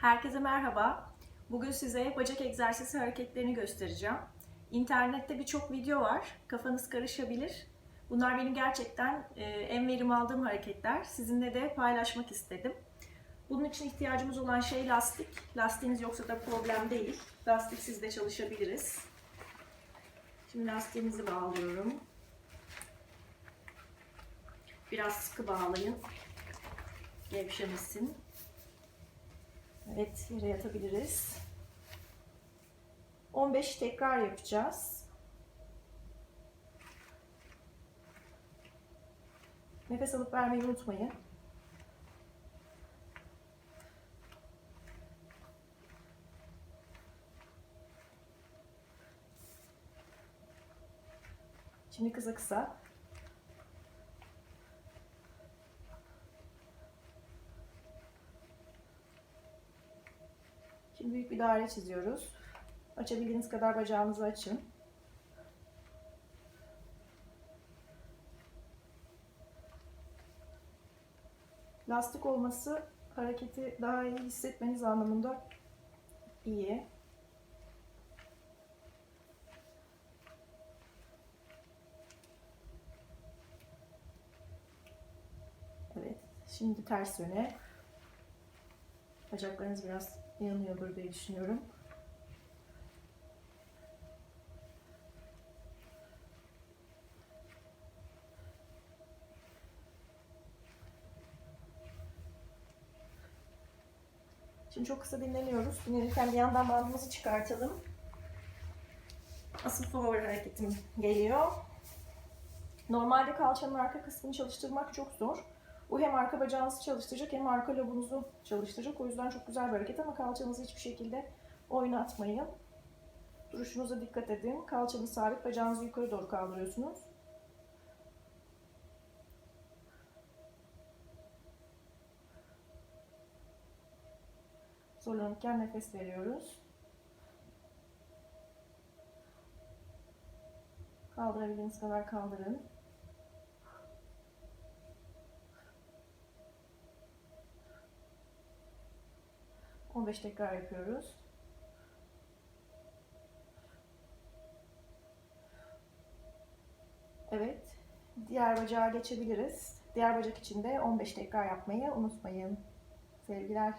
Herkese merhaba. Bugün size bacak egzersizi hareketlerini göstereceğim. İnternette birçok video var. Kafanız karışabilir. Bunlar benim gerçekten e, en verim aldığım hareketler. Sizinle de paylaşmak istedim. Bunun için ihtiyacımız olan şey lastik. Lastiğiniz yoksa da problem değil. Lastiksiz de çalışabiliriz. Şimdi lastiğimizi bağlıyorum. Biraz sıkı bağlayın. Gevşemesin. Evet, yere yatabiliriz. 15 tekrar yapacağız. Nefes alıp vermeyi unutmayın. Şimdi kısa kısa. Şimdi büyük bir daire çiziyoruz. Açabildiğiniz kadar bacağınızı açın. Lastik olması hareketi daha iyi hissetmeniz anlamında iyi. Evet, şimdi ters yöne. Bacaklarınız biraz yanıyordur diye düşünüyorum. Şimdi çok kısa dinleniyoruz. Dinlenirken bir yandan bandımızı çıkartalım. Asıl forward hareketim geliyor. Normalde kalçanın arka kısmını çalıştırmak çok zor. Bu hem arka bacağınızı çalıştıracak hem arka lobunuzu çalıştıracak. O yüzden çok güzel bir hareket ama kalçanızı hiçbir şekilde oynatmayın. Duruşunuza dikkat edin. Kalçanız sabit, bacağınızı yukarı doğru kaldırıyorsunuz. Zorlanırken nefes veriyoruz. Kaldırabildiğiniz kadar kaldırın. On beş tekrar yapıyoruz. Evet. Diğer bacağa geçebiliriz. Diğer bacak için de 15 tekrar yapmayı unutmayın. Sevgiler.